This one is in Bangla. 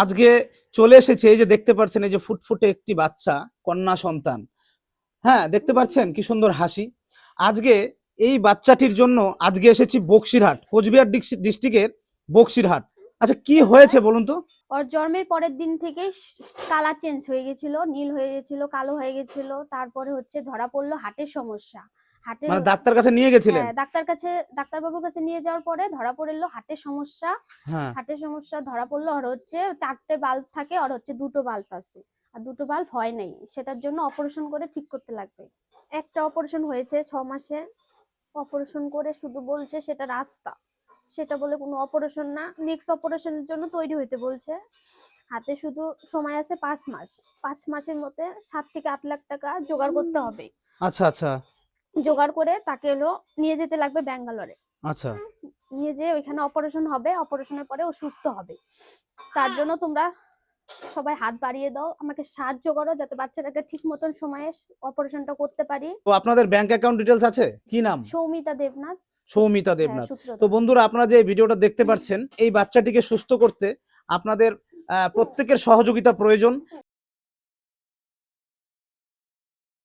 আজকে চলে এসেছে, এই যে দেখতে পাচ্ছেন এই যে ফুটফুটে একটি বাচ্চা, কন্যা সন্তান। হ্যাঁ দেখতে পাচ্ছেন কি সুন্দর হাসি। আজকে এই বাচ্চাটির জন্য, আজকে এসেছি বক্সিরহাট, কোচবিহার ডিস্ট্রিক্টের বক্সিরহাট। আচ্ছা কি হয়েছে বলুন তো? ওর জন্মের পরের দিন থেকেই কালার চেঞ্জ হয়ে গেছিল নীল হয়ে গেছিল কালো হয়ে গেছিল তারপরে হচ্ছে ধরা পড়ল হাটের সমস্যা। হার্টের মানে ডাক্তার কাছে নিয়ে গেছিলেন? হ্যাঁ, ডাক্তার কাছে ডাক্তারবাবুর কাছে নিয়ে যাওয়ার পরে ধরা পড়ল হার্টের সমস্যা। হ্যাঁ। হার্টের সমস্যা ধরা পড়ল আর হচ্ছে চারটে বাল্ব থাকে আর হচ্ছে দুটো বাল্ব আছে। আর দুটো বাল্ব হয় নাই সেটার জন্য অপারেশন করে ঠিক করতে লাগবে। একটা অপারেশন হয়েছে ছ মাসে অপারেশন করে শুধু বলছে সেটা রাস্তা। সেটা বলে কোনো অপারেশন না। নেক্সট অপারেশনের জন্য তৈরি হইতে বলছে। হাতে শুধু সময় আছে পাঁচ মাস। পাঁচ মাসের মধ্যে সাত থেকে আট লাখ টাকা জোগাড় করতে হবে। আচ্ছা আচ্ছা। জোগাড় করে তাকে হলো নিয়ে যেতে লাগবে ব্যাঙ্গালোরে। আচ্ছা। নিয়ে যে ওইখানে অপারেশন হবে। অপারেশনের পরে ও সুস্থ হবে। তার জন্য তোমরা সবাই হাত বাড়িয়ে দাও। আমাকে সাহায্য করো যাতে বাচ্চাটাকে ঠিক মতন সময়ে অপারেশনটা করতে পারি। তো আপনাদের ব্যাংক অ্যাকাউন্ট ডিটেলস আছে? কি নাম? সৌমিতা দেবনাথ। সৌমিতা হ্যাঁ, দেবনাথ। তো বন্ধুরা আপনারা যে ভিডিওটা দেখতে পাচ্ছেন এই বাচ্চাটিকে সুস্থ করতে আপনাদের আহ, প্রত্যেকের সহযোগিতা প্রয়োজন।